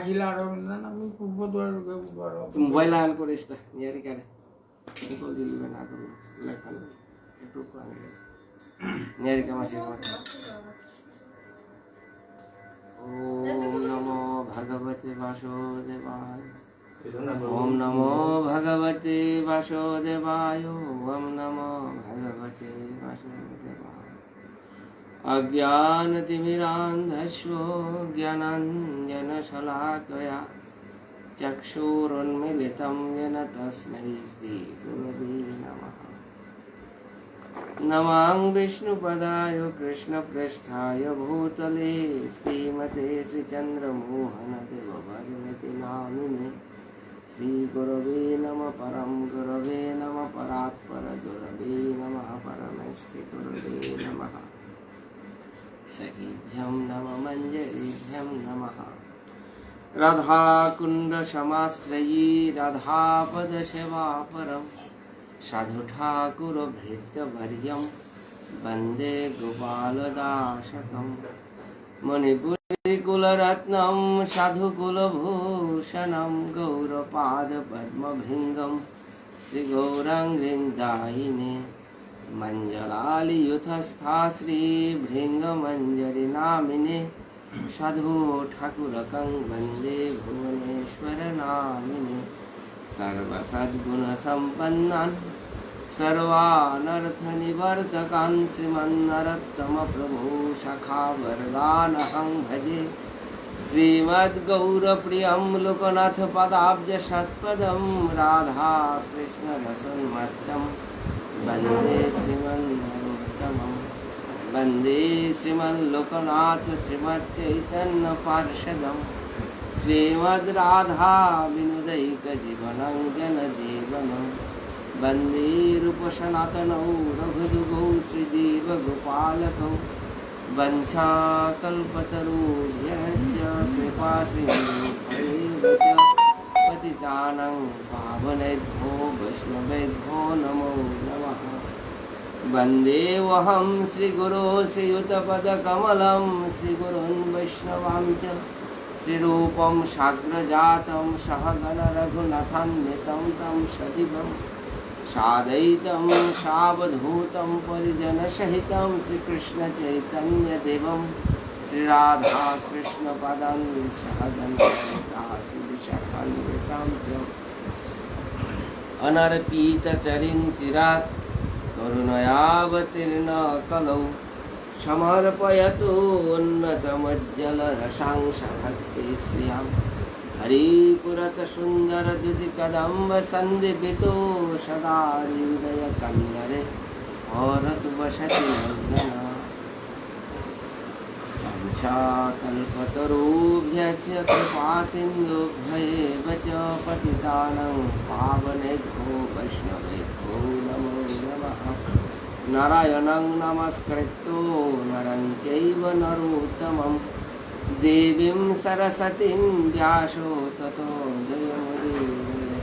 আসিল আর আমি পূর্ব দুয়ার বড় মোবাইল না নিয়ারি কারে কল দিলিবে না তো লেখান একটু পানি গেছে নিয়ারি নমো ভগবতে বাসুদেবায় নমো ভগবতে বাসুদেবায় নমো ভগবতে বাসুদেবায় अज्ञानतिमिरान्धस्व ज्ञानाञ्जनशलाकया चक्षुरुन्मिलितं येन तस्मै श्रीगुरवे नमः। नमां विष्णुपदाय कृष्णपृष्ठाय भूतले श्रीमते श्रीचन्द्रमोहनदेववर्मिति नामिने श्रीगुरवे नमः, परं गुरवे नमः, परात्परगुरवे नमः परमस्तिगुरवे नमः। सखीभ्यं नम मञ्जरीभ्यं नमः राधाकुण्डसमाश्रयी राधापदसेवा परं साधुठाकुरभृत्यवर्यं वन्दे गोपालदाशकं मणिपुरिकुलरत्नं साधुकुलभूषणं गौरपादपद्मभृङ्गं श्रीगौराङ्गृन्दायिने मञ्जलालियुथस्था श्रीभृङ्गमञ्जरि नामिने साधु ठाकुरकं वंदे भुवनेश्वरनामिने सर्वसद्गुणसम्पन्नान् सर्वानर्थनिवर्तकान् श्रीमन्नरत्तमप्रभु सखावरदानहं भजे श्रीमद्गौरप्रियं लोकनाथपदाब्जषत्पदं राधाकृष्णरसन्मत्तम् वंदे श्रीमन्नरोत्तमं वंदे श्रीमल्लोकनाथ श्रीमच्चैतन्यपार्षदं श्रीमद्राधा विनुदैकजीवनं जनजीवनं वंदे रूपसनातनौ रघुदुगौ श्रीदेवगोपालकौ। वञ्छाकल्पतरुभ्यश्च कृपासिन्धुभ्येव पतितानं पावनेभ्यो वैष्णवेभ्यो नमो नमः। वन्देऽहं श्रीगुरो श्रीयुतपदकमलं, श्रीगुरुन् वैष्णवां च। श्रीरूपं साग्रजातं सहगणरघुनाथान्वितं, तं सदिवं सादयितं सावधूतं परिजनसहितं, श्रीकृष्णचैतन्यदेवं। श्रीराधाकृष्णपदं सहगणतासिविशाखान्वितां च अनर्पितचरिं चिरात् करुणयावतीर्ण कलौ समर्पयतु उन्नतमज्जलरसांसभक्ति श्रियां हरिपुरतसुन्दरदुतिकदम्बसन्दिपितो सदा हृदयकन्दरे स्फोरतु वसति नन्दना कल्पतरुभ्यश्च कृपासिन्धुभ्येव च पतितानं पावनेभ्यो वैष्णवेभ्यो नमो नमः। नारायणं नमस्कृत्यो नरं चैव नरोत्तमं। देवीं सरस्वतीं व्यासो ततो जयमुदीरये।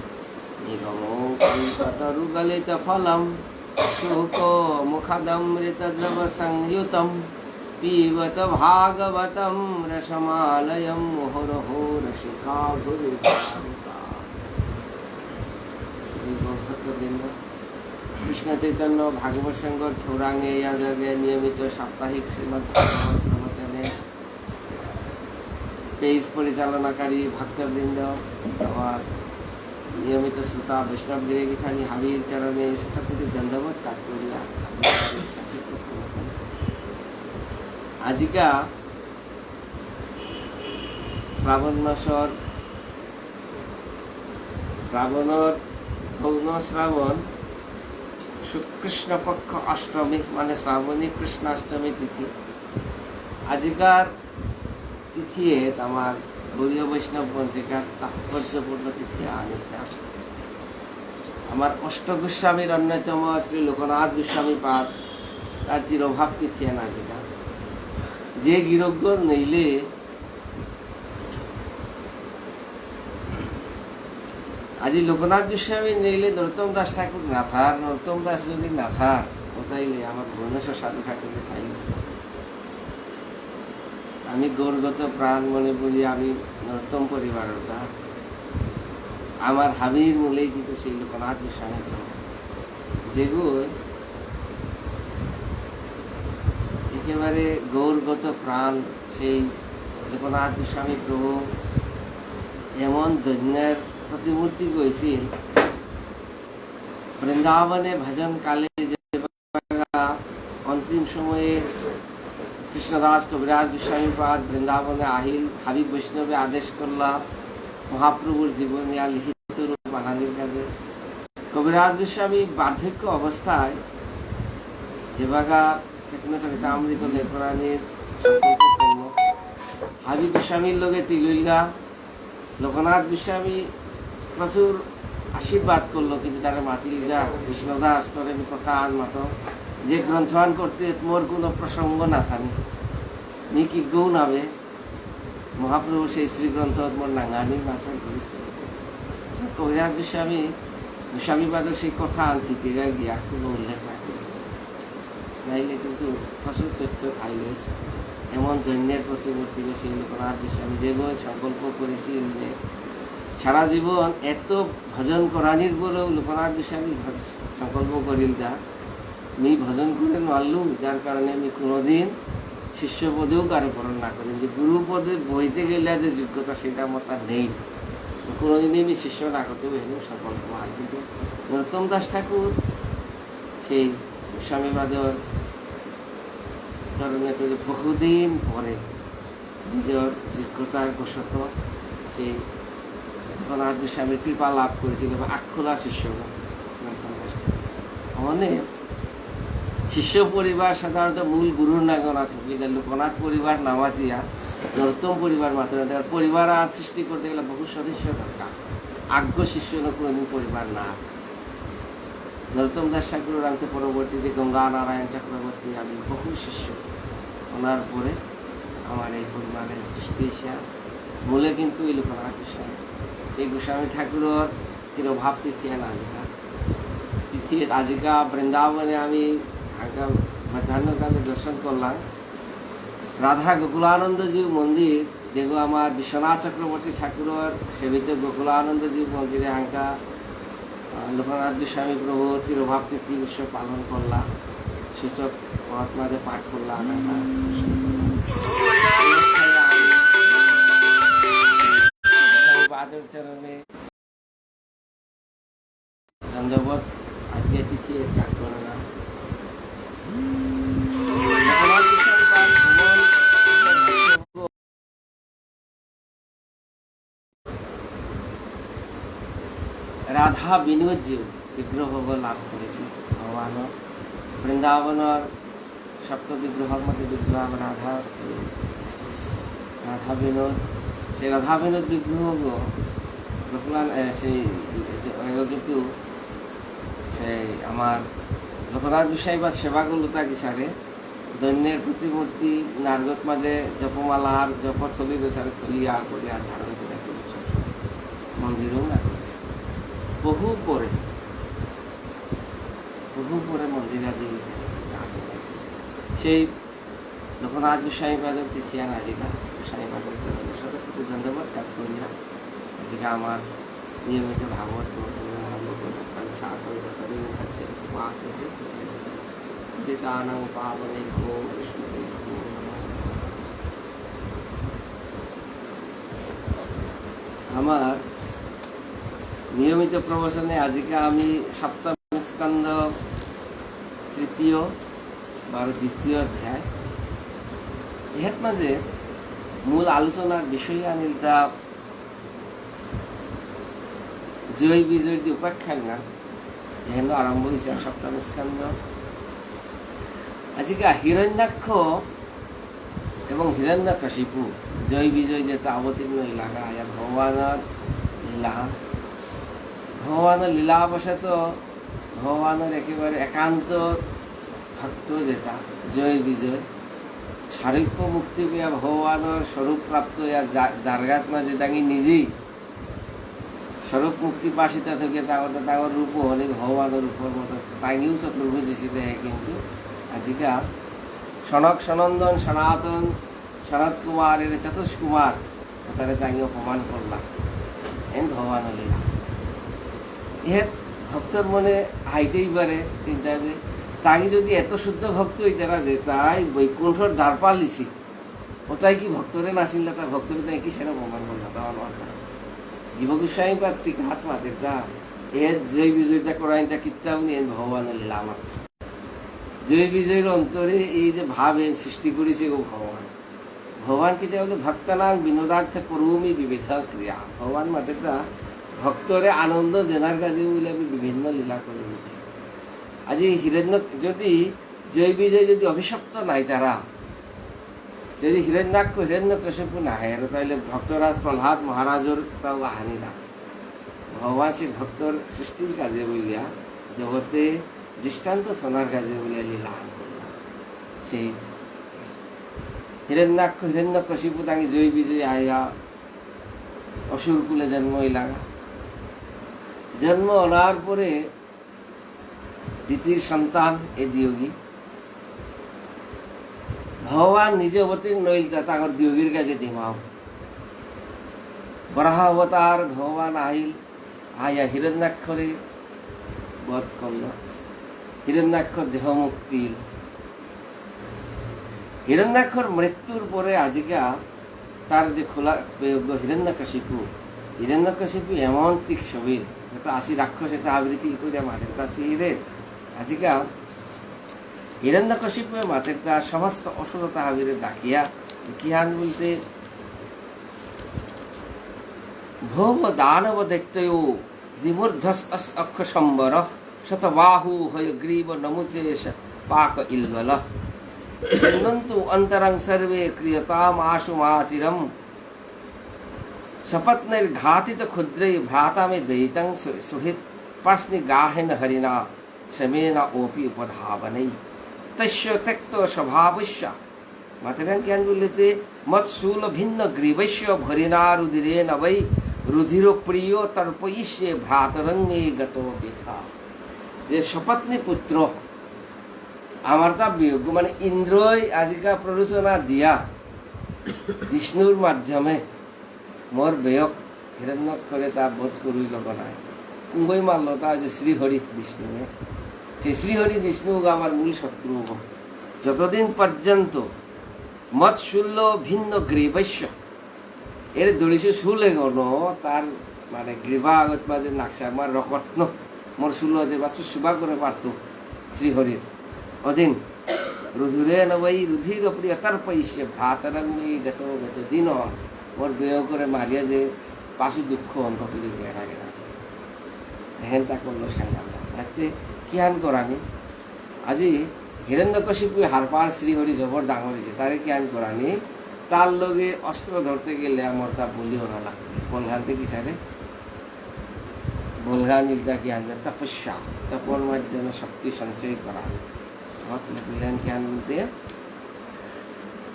निगमो कल्पतरुगलितफलं शुकोमुखदमृतद्रवसंयुतं पिबत भागवतं रसमालयं मुहुर्हो रसिका गुरुभारता ভক্তবৃন্দ কৃষ্ণ চৈতন্য ভাগবত সংঘর ঠৌরাঙে ইয়াজগে নিয়মিত সাপ্তাহিক শ্রীমদ ভাগবত প্রবচনে পেজ পরিচালনাকারী ভক্তবৃন্দ আমার নিয়মিত শ্রোতা বৈষ্ণব গিরিখানি হাবির চরণে শতকোটি দণ্ডবোধ কাজ করিয়া আজিকা শ্রাবণ মাসৰ শ্রাবণৰ গৌণ শ্রাবণ কৃষ্ণ পক্ষ অষ্টমী মানে শ্রাবণী কৃষ্ণাষ্টমী তিথি। আজিকার তিথিয়ে আমার গৌরীয় বৈষ্ণৱ পঞ্জিকার তাৎপর্যপূর্ণ তিথি আনিতা আমার অষ্ট গোস্বামীর অন্যতম শ্রী লোকনাথ গোস্বামী পাদ, তার চিরভাব তিথি আজিকা। যে গিরজ্ঞ নইলে আজি লোকনাথ গোস্বামী নইলে নরোত্তম দাস ঠাকুর না থার নরোত্তম দাস যদি না থার ওটাইলে আমার ভুবনেশ্বর সাধু ঠাকুরের ঠাই আমি গৌরগত প্রাণ মনে করি, আমি নর্তম পরিবারের ওটা আমার হাবির মূলেই কিন্তু সেই লোকনাথ গোস্বামী। যেগুলো একেবারে গৌরগত প্রাণ, সেই লোকনাথ গোস্বামী প্রভু এমন দৈন্যের প্রতিমূর্তি গইছিল বৃন্দাবনে ভজন কালে অন্তিম সময়ে কৃষ্ণদাস কবিরাজ গোস্বামী পাদ বৃন্দাবনে আহিল হাবিব বৈষ্ণবে আদেশ করলা, মহাপ্রভুর জীবন ইয়া লিখিত রূপ বানানির কাজে। কবিরাজ গোস্বামী বার্ধক্য অবস্থায় যেভাগা চেতনা চরিতামৃত লেখরানির করল হাবিব গোস্বামীর লগে তিলইলা। লোকনাথ গোস্বামী প্রচুর আশীর্বাদ করল, কিন্তু তারা মাতিল যা। কৃষ্ণদাস তোর আমি কথা আন মতো। যে গ্রন্থান করতে মোর কোনো প্রসঙ্গ না থানি নি কি গৌ নাবে মহাপ্রভু সেই শ্রী গ্রন্থ মোর নাঙ্গানি মাসের করিস কবিরাজ গোস্বামী গোস্বামীবাদের সেই কথা আনছি গিয়া কোনো উল্লেখ না করেছে নাইলে কিন্তু প্রচুর তথ্য থাইলে এমন দৈন্যের প্রতিমূর্তি সেই লোকনাথ গোস্বামী যেগুলো সংকল্প করেছিলেন যে সারা জীবন এত ভজন করানির পরেও লোকনাথ গোস্বামী ভজ- সংকল্প করিল যা আমি ভজন করে মারলু, যার কারণে আমি কোনোদিন শিষ্য পদেও কারও করণ না করি যে গুরু পদে বইতে গেলে যে যোগ্যতা, সেটা আমার তার নেই। কোনোদিনই আমি শিষ্য না করতে পারি সংকল্প আর কিন্তু নরোত্তম দাস ঠাকুর সেই গোস্বামীবাদর চরণে থেকে বহুদিন পরে নিজের যোগ্যতার বশত সেই লোকনাথ গোস্বামীর কৃপা লাভ করেছিল বা আক্ষুলা শিষ্য নরোত্তম মানে শিষ্য পরিবার সাধারণত মূল গুরুর নাগনা থাকি যে লোকনাথ পরিবার নামা দিয়া নর্তম পরিবার মাত্র পরিবার আর সৃষ্টি করতে গেলে বহু সদস্য দরকার। আজ্ঞ শিষ্য কোনোদিন পরিবার না। নরোত্তম দাস ঠাকুর আনতে পরবর্তীতে গঙ্গা নারায়ণ চক্রবর্তী আদি বহু শিষ্য ওনার পরে আমার এই পরিবারের সৃষ্টি এসে মূলে কিন্তু এই লোকনাথ গোস্বামী। সেই গোস্বামী ঠাকুরের তিরোভাব তিথি আজিকা তিথি আজিকা বৃন্দাবনে আমি আগে মধ্যাহ্নকালে দর্শন করলাম। রাধা গোকুলানন্দজি মন্দির যেগুলো আমার বিশ্বনাথ চক্রবর্তী ঠাকুরের সেবিত গোকুলানন্দজি মন্দিরে আহ, লোকনাথ গোস্বামী প্রভুর তিরোভাব তিথি উৎসব পালন করলাম। সেসব মহাত্মাদের পাঠ করলাম। বাদর চরণে। ধন্যবাদ। আজকে তিথি বিনোদ জীব বিগ্রহ লাভ করেছে। ভগবান বৃন্দাবনের সপ্ত বিগ্রহের মধ্যে বিগ্রহ রাধা রাধা বিনোদ সেই রাধা বিনোদ বিগ্রহ এ, সেই কিন্তু সেই আমার লোকনাথ বিষয় বা সেবা করল তা কিসারে দৈন্যের প্রতিমূর্তি নার্গত মাঝে জপমালার জপ থলি রয়েছে থলিয়া করে আর ধারণ করে চলেছে মন্দিরেও না বহু পরে বহু পরে মন্দিরা দেবীতে সেই লোকনাথ গোস্বামী পাদক তিথিয়া নাজিকা গোস্বামী চরণের সাথে খুব ধন্যবাদ কাজ করিয়া আজকে আমার নিয়মিত ভাগবত প্রবচন আরম্ভ করে কাঞ্ছা করে করে কাছে উপাস দিতানাং পাবনে ভো বিষ্ণু আমার নিয়মিত প্রবচনে আজকে আমি সপ্তম স্কন্ধ তৃতীয় বা দ্বিতীয় অধ্যায়। ইহাত মাঝে মূল আলোচনার বিষয় আনিল তা জয় বিজয় যে উপাখ্যান গান এহেন আরম্ভ হয়েছে সপ্তম স্কন্ধ। আজকে হিরণ্যাক্ষ এবং হিরণ্যকশিপু জয় বিজয় যেটা অবতীর্ণ এলাকা ইয়া ভগবানের লীলা। ভগবানের লীলাবশত ভগবানের একেবারে একান্ত ভক্ত যেটা, জয় বিজয়। সারূপ্য মুক্তি পেয়া ভগবানের স্বরূপ প্রাপ্ত দারগাত মাঝে তাঙ্গি নিজেই স্বরূপ মুক্তি পাশিতা থেকে তাগর তাগর রূপ হলে ভগবানের রূপের মতো তাঙ্গিও চতুর্ভুজ হিসেবে কিন্তু। আজিকা সনক সনন্দন সনাতন শরৎ কুমার এর চতুষ কুমার তারে তাকে অপমান করলাম। এন ভগবান লীলা। ইহে ভক্তর মনে হাইতেই পারে চিন্তা যে তাকে যদি এত শুদ্ধ ভক্ত হইতারা যে তাই বৈকুণ্ঠর দ্বারপাল লিছি ওটাই কি ভক্তরে নাচিলে তার ভক্তরে তাই কি সেটা অপমান করলাম তার অর্থ জীবগোস্বামী পাত্রিক হাত মাতের তা এ জয় বিজয়টা করাইটা কিতাব নিয়ে ভগবান লীলা মাত্র। জয় বিজয়ের অন্তরে এই যে ভাবে সৃষ্টি করেছে গো ভগবান। ভগবান কি বলে ভক্তনাং বিনোদার্থ করুমি বিবিধ ক্রিয়া। ভগবান মাতেটা ভক্তরে আনন্দ দেনার কাজে বলে আমি বিভিন্ন লীলা করে আজি হিরণ্য যদি, জয় বিজয় যদি অভিশপ্ত নাই তারা যদি হিরণ্যাক্ষ হিরণ্য কশ্যপু নাহে আর তাহলে ভক্তরাজ প্রহ্লাদ মহারাজর তাও হানি না ভগবান সেই ভক্তর সৃষ্টির কাজে বলিয়া, জগতে দৃষ্টান্ত শোনার কাজে বলিয়া লীলা সেই হিরণ্যাক্ষ হিরণ্য কশিপু তাকে জয় বিজয় আয়া অসুর কুলে জন্ম লাগা জন্ম ওনার পরে দ্বিতীয় সন্তান এ দিয়োগী ভগবান নিজে অবতীর্ণ নইল তা তাঙ্কর দিয়োগীর কাছে দিমাও বরাহ অবতার ভগবান আহিল আয়া হিরণ্যাক্ষরে বধ করল। হিরণ্যাক্ষর দেহ মুক্তির হিরণ্যাক্ষর মৃত্যুর পরে আজিকা তার যে খোলা হিরণ্যকশিপু হিরণ্যকশিপু এমন তিক তীক্ষ্ণবীর যত আসি রাক্ষস এত আবৃত্তি করিয়া মাতের তাসি এদের আজিকা হিরণ্যকশিপ মাতের তা সমস্ত অসুরতা হাবিরে ডাকিয়া কিহান বলতে, ভৌম দানব দেখতেও দ্বিমূর্ধস অক্ষ সম্বর, শতবাহু হয়ে গ্রীব নমুচেষ পাক ইলগল অন্তরং সর্বে ক্রিয়তাম আশু মাচিরম আশুমাচিরম সপত্নির্ঘাতিত ক্ষুদ্রে ভ্রাতা মে দয়িতং সুহিত পার্শ্নি গাহেন হরিণা শমেন ওপি উপধাবনৈ তস্য त्यक्त স্বভাবস্য মাতাগান জ্ঞান বলতে মৎসূল ভিন্ন গ্রীবস্য ভরিণা রুধিরেন বৈ রুধির প্রিয় তর্পয়িষ্যে ভ্রাতরং মে গত বৃথা যে সপত্নী পুত্র আমার তা বিয়োগ মানে ইন্দ্রই আজিকা প্ররোচনা দিয়া বিষ্ণুর মাধ্যমে মোর বেয়ক হিরণ্যক্ষরে তা বোধ করি নাই। কুঙ্গই মারল তা যে শ্রীহরি বিষ্ণু সেই শ্রীহরি বিষ্ণু আমার মূল শত্রু যতদিন পর্যন্ত শুল্য ভিন্ন গ্রীবস্য এর দড়িছু শুলে গণ তার মানে গ্রীবা আগত মাঝে নাকশা আমার রকত্ন মোর শুল যে বাচ্চা শুভা করে পারত শ্রীহরির অধীন রুধুরে নবই রুধির প্রিয় তর্পইষ্যে ভ্রাতরঙ্গি গত গত দিন মোর বিয়োগ করে মারিয়া যে পাশু দুঃখ অন্ত করে গেরা গেরা হেন তা করল সাঙ্গাল এতে কিয়ান করানি? আজি হিরণ্যকশিপু হারপার শ্রীহরি জবর ডাঙরিছে, তারে কিয়ান করানি? তার লগে অস্ত্র ধরতে গেলে আমার তা বলি ওরা লাগবে। বলঘানতে কি সারে। বলঘা নিলতা কি আনবে তপস্যা। তপর মাধ্যমে শক্তি সঞ্চয় করা।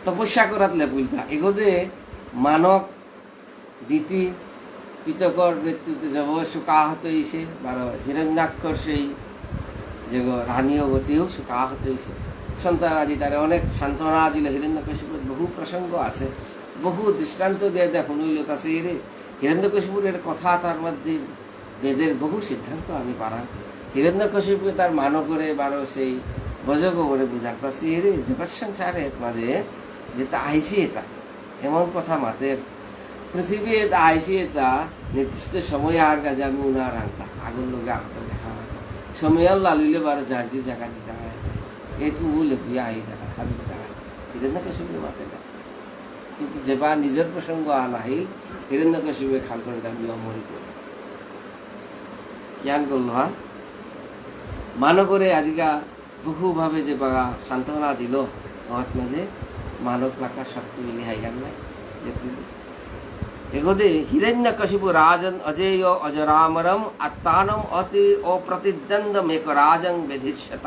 তপস্যা করাত লেপুলতা এগোদে মানক দিতি পিতকর মৃত্যুতে যাব সুকাহত হইছে, বারো হিরণ্যাক্ষর সেই যে রানীয় গতিও সুকাহত হইছে। সন্তান আদি তারে অনেক সান্ত্বনা দিল হিরণ্যকশিপুর বহু প্রসঙ্গ আছে, বহু দৃষ্টান্ত দিয়ে দেখ শুনিল আছে রে। হিরণ্যকশিপুরের কথা তার মধ্যে বেদের বহু সিদ্ধান্ত আমি পারাম হিরণ্যকশিপু তার মানো করে বারো সেই বজগ করে বুঝার পাশে রে, জগৎ সংসারে মাঝে যেটা আইসি এটা এমন কথা মাতের পৃথিবী এটা আইসি এটা নির্দিষ্ট সময় আর কাজে আমি উনার আনতা আগুন লোকে আনতা দেখা হতো সময় লালিলে বারো যে জায়গা যেটা হয় এইটুকু বলে বিয়া আই দেখা হাবি দেখা হিরণ্যকশিপুর মাতে না। কিন্তু যেবা নিজের প্রসঙ্গ আনাহিল হিরণ্যকশিপু খাল করে দাবি অমরিত জ্ঞান করল হ্যাঁ? মানো করে আজিকা বহুভাবে যে বাগা সান্ত্বনা দিল মহাত্মা যে মানব লাকা শক্তি মিলি হাইগান নাই এগোদে হিরণ্যকশিপু রাজন অজেয় অজরামরম আত্মানম অতি অপ্রতিদ্বন্দ্বমেক রাজং বেধিষ্যত।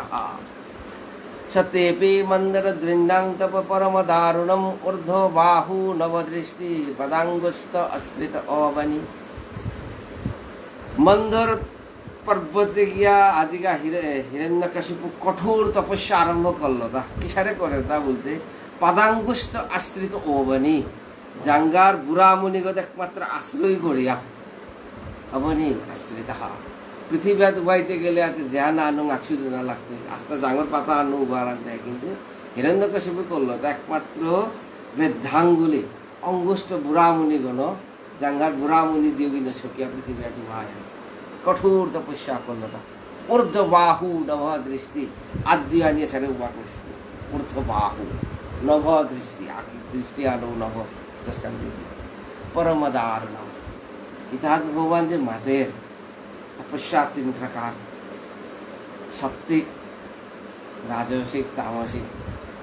সতেপি মন্দর দৃণ্ডাং তপ পরম দারুণম ঊর্ধ্ব বাহু নবদৃষ্টি পদাঙ্গুস্ত অশ্রিত অবনি। মন্দর পর্বতে গিয়া আজিকা হিরণ্যকশিপু কঠোর তপস্যা আরম্ভ করল। তা কিসারে করে তা বলতে পাদাঙ্গুষ্ট আশ্রিত ওবনি জাঙ্গার বুড়া মুনিগত একমাত্র আশ্রয় করিয়া অবনি আশ্রিত পৃথিবীত উবাইতে গেলে আতে জ্ঞান আনু আকসুদ না লাগতো। আস্তে জাঙ্গর পাতা আনু, উবার দেয়। কিন্তু হিরণ্যকশিপু করল তো একমাত্র বৃদ্ধাঙ্গুলি, অঙ্গুষ্ট বুড়া মুনিগণ জাঙ্গার বুড়া মুনি দিওগিন সকিয়া পৃথিবী আটি মায়া কঠোর তপস্যা করল তা। ঊর্ধ্ব বাহু নভ দৃষ্টি, আদ্য আনিয়ে সারে উবা করেছে ঊর্ধ্ব বাহু নভ দৃষ্টি আকি দৃষ্টি আনো নভ দস্কান দিদি परमदार नाम ইতিহাস ভগবান যে মাদের তপস্যা তিন প্রকার সাত্বিক রাজসিক তামসিক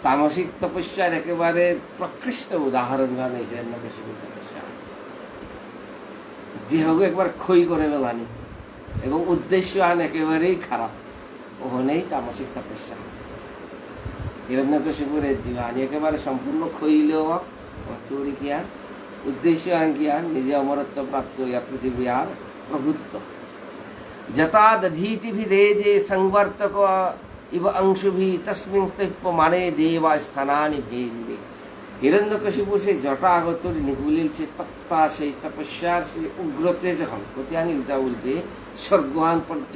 তামসিক তপস্যার একেবারে প্রকৃষ্ট উদাহরণ গান এই হিরণ্যকশিপুর তপস্যা যে হোক একবার ক্ষয় করে বেলানি এবং উদ্দেশ্য আন একেবারেই খারাপ ওখানেই তামসিক তপস্যা হিরণ্যকশিপুরের দিবানি একেবারে সম্পূর্ণ খইলেও তোরি কি আর উদ্দেশ্য আন আর নিজে অমরত্ব প্রাপ্ত ইয়া পৃথিবী আর প্রভুত্ব যথা দধীতি ভিদে যে সংবর্তক ইব অংশুভি তস্মিন তৈপ মানে স্থানানি সেই জটা আগত নিগুলিল তপ্তা সেই তপস্যার সেই প্রতি উল্টে পর্যন্ত